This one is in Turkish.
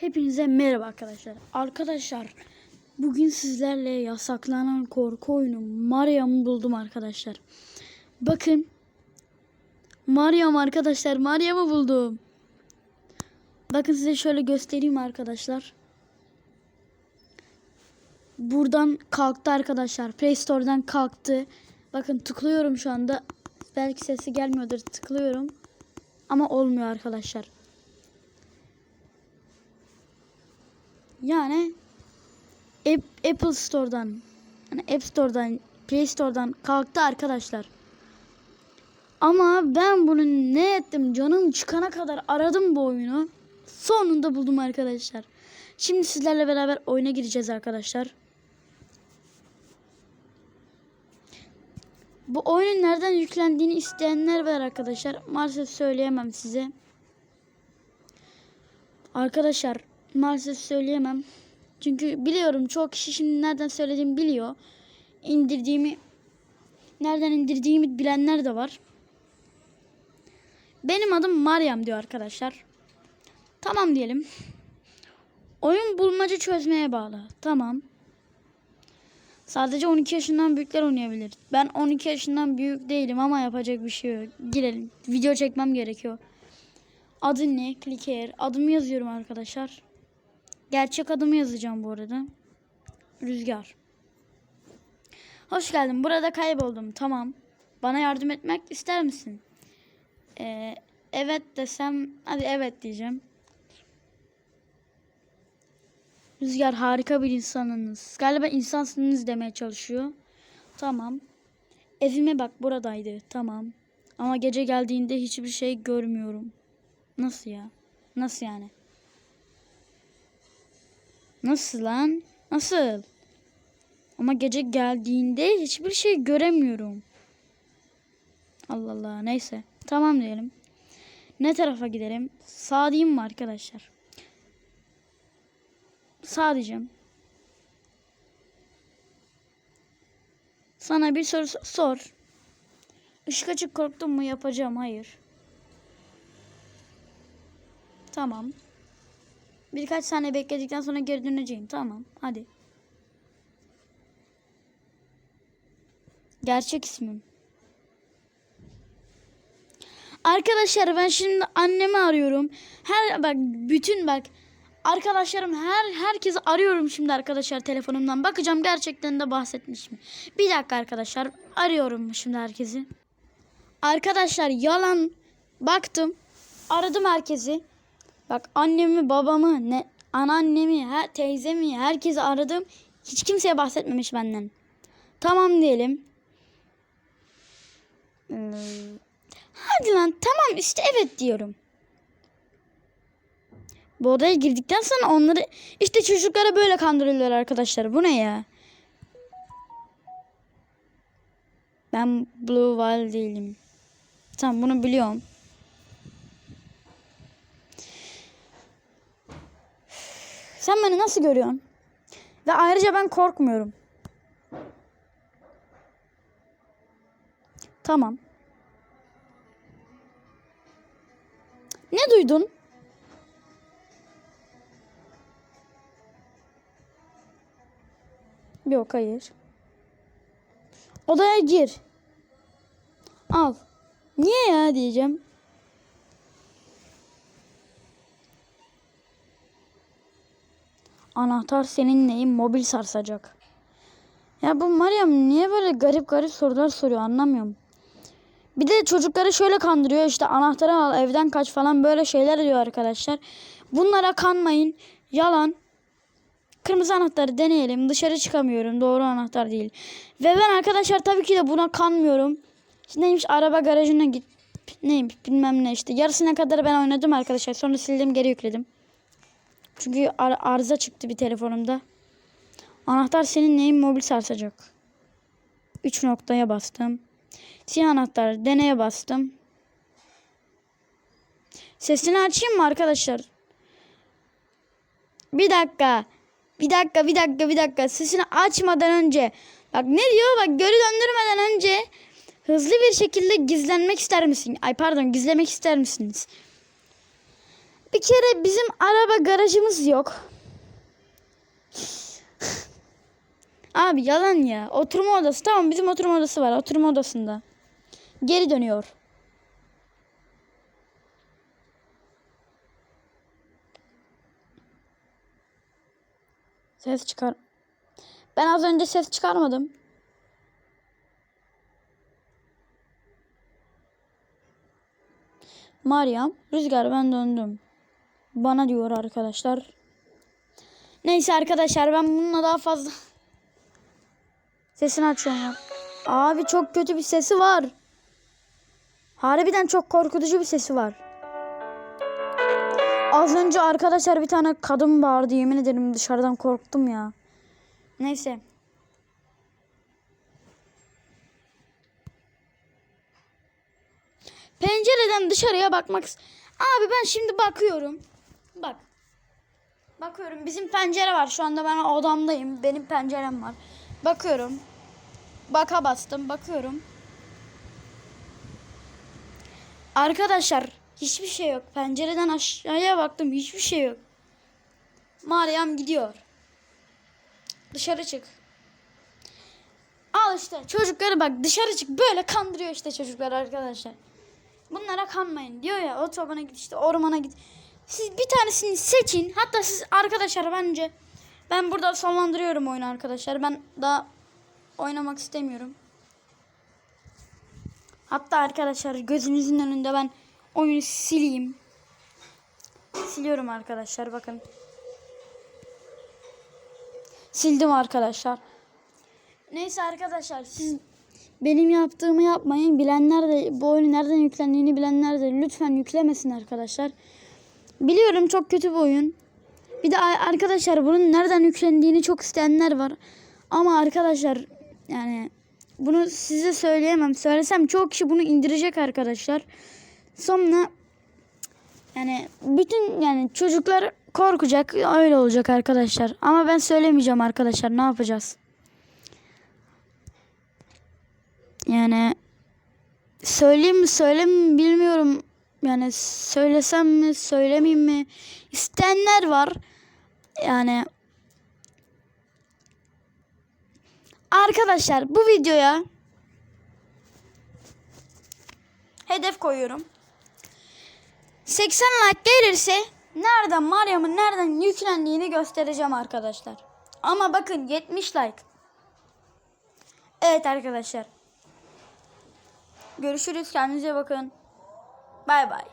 Hepinize merhaba arkadaşlar. Arkadaşlar bugün sizlerle yasaklanan korku oyunu Mariam'ı buldum arkadaşlar. Bakın. Mariam arkadaşlar Mariam'ı buldum. Bakın size şöyle göstereyim arkadaşlar. Buradan kalktı arkadaşlar. Play Store'dan kalktı. Bakın tıklıyorum şu anda. Belki sesi gelmiyordur. Tıklıyorum. Ama olmuyor arkadaşlar. Yani App- Apple Store'dan yani App Store'dan Play Store'dan kalktı arkadaşlar. Ama ben bunu ne ettim canım çıkana kadar aradım bu oyunu. Sonunda buldum arkadaşlar. Şimdi sizlerle beraber oyuna gireceğiz arkadaşlar. Bu oyunun nereden yüklendiğini isteyenler var arkadaşlar. Maalesef söyleyemem size. Arkadaşlar maalesef söyleyemem. Çünkü biliyorum çoğu kişi şimdi nereden söylediğimi biliyor. İndirdiğimi nereden indirdiğimi bilenler de var. Benim adım Mariam diyor arkadaşlar. Tamam diyelim. Oyun bulmaca çözmeye bağlı. Tamam. Sadece 12 yaşından büyükler oynayabilir. Ben 12 yaşından büyük değilim ama yapacak bir şey yok. Girelim. Video çekmem gerekiyor. Adın ne? Clicker. Adımı yazıyorum arkadaşlar. Gerçek adımı yazacağım bu arada. Rüzgar. Hoş geldin. Burada kayboldum. Tamam. Bana yardım etmek ister misin? Ee, evet desem. Hadi evet diyeceğim. Rüzgar harika bir insanınız. Galiba insansınız demeye çalışıyor. Tamam. Evime bak buradaydı. Tamam. Ama gece geldiğinde hiçbir şey görmüyorum. Nasıl ya? Nasıl yani? Nasıl lan? Nasıl? Ama gece geldiğinde hiçbir şey göremiyorum. Allah Allah neyse. Tamam diyelim. Ne tarafa gidelim? Sağ diyeyim mi arkadaşlar? Sağ diyeceğim. Sana bir soru so- sor. Işık açık korktun mu yapacağım. Hayır. Tamam. Birkaç saniye bekledikten sonra geri döneceğim. Tamam. Hadi. Gerçek ismim. Arkadaşlar ben şimdi annemi arıyorum. Her bak bütün bak arkadaşlarım her herkesi arıyorum şimdi arkadaşlar telefonumdan. Bakacağım gerçekten de bahsetmiş mi? Bir dakika arkadaşlar arıyorum şimdi herkesi. Arkadaşlar yalan baktım. Aradım herkesi. Bak annemi, babamı, ne anneannemi, her teyzemi, herkesi aradım. Hiç kimseye bahsetmemiş benden. Tamam diyelim. Hmm. Hadi lan tamam işte evet diyorum. Bu odaya girdikten sonra onları işte çocuklara böyle kandırıyorlar arkadaşlar. Bu ne ya? Ben Blue Whale değilim. Tamam bunu biliyorum. Sen beni nasıl görüyorsun? Ve ayrıca ben korkmuyorum. Tamam. Ne duydun? Yok hayır. Odaya gir. Al. Niye ya diyeceğim. Anahtar senin neyin mobil sarsacak. Ya bu Meryem niye böyle garip garip sorular soruyor anlamıyorum. Bir de çocukları şöyle kandırıyor işte anahtarı al evden kaç falan böyle şeyler diyor arkadaşlar. Bunlara kanmayın. Yalan. Kırmızı anahtarı deneyelim. Dışarı çıkamıyorum. Doğru anahtar değil. Ve ben arkadaşlar tabii ki de buna kanmıyorum. İşte neymiş araba garajına git. Neymiş bilmem ne işte. Yarısına kadar ben oynadım arkadaşlar. Sonra sildim geri yükledim. Çünkü ar- arıza çıktı bir telefonumda. Anahtar senin neyin mobil sarsacak. 3 noktaya bastım. Siyah anahtar deneye bastım. Sesini açayım mı arkadaşlar? Bir dakika. Bir dakika, bir dakika, bir dakika. Sesini açmadan önce. Bak ne diyor? Bak geri döndürmeden önce hızlı bir şekilde gizlenmek ister misin? Ay pardon, gizlemek ister misiniz? Bir kere bizim araba garajımız yok. Abi yalan ya. Oturma odası. Tamam bizim oturma odası var. Oturma odasında. Geri dönüyor. Ses çıkar. Ben az önce ses çıkarmadım. Meryem, Rüzgar ben döndüm. Bana diyor arkadaşlar. Neyse arkadaşlar ben bununla daha fazla sesini açıyorum. Abi çok kötü bir sesi var. Harbiden çok korkutucu bir sesi var. Az önce arkadaşlar bir tane kadın bağırdı yemin ederim dışarıdan korktum ya. Neyse. Pencereden dışarıya bakmak. Abi ben şimdi bakıyorum. Bak. Bakıyorum bizim pencere var. Şu anda ben odamdayım. Benim pencerem var. Bakıyorum. Baka bastım. Bakıyorum. Arkadaşlar hiçbir şey yok. Pencereden aşağıya baktım. Hiçbir şey yok. Meryem gidiyor. Dışarı çık. Al işte çocukları bak dışarı çık. Böyle kandırıyor işte çocuklar arkadaşlar. Bunlara kanmayın diyor ya otobana git işte ormana git. Siz bir tanesini seçin. Hatta siz arkadaşlar bence ben burada sonlandırıyorum oyunu arkadaşlar. Ben daha oynamak istemiyorum. Hatta arkadaşlar gözünüzün önünde ben oyunu sileyim. Siliyorum arkadaşlar bakın. Sildim arkadaşlar. Neyse arkadaşlar siz benim yaptığımı yapmayın. Bilenler de bu oyunu nereden yüklendiğini bilenler de lütfen yüklemesin arkadaşlar. Biliyorum çok kötü bir oyun. Bir de arkadaşlar bunun nereden yüklendiğini çok isteyenler var. Ama arkadaşlar yani bunu size söyleyemem. Söylesem çok kişi bunu indirecek arkadaşlar. Sonra yani bütün yani çocuklar korkacak öyle olacak arkadaşlar. Ama ben söylemeyeceğim arkadaşlar ne yapacağız? Yani söyleyeyim mi söyleyeyim mi bilmiyorum. Yani söylesem mi söylemeyeyim mi? İsteyenler var. Yani arkadaşlar bu videoya hedef koyuyorum. 80 like gelirse nereden Meryem'in nereden yüklendiğini göstereceğim arkadaşlar. Ama bakın 70 like. Evet arkadaşlar. Görüşürüz. Kendinize bakın. Bye bye.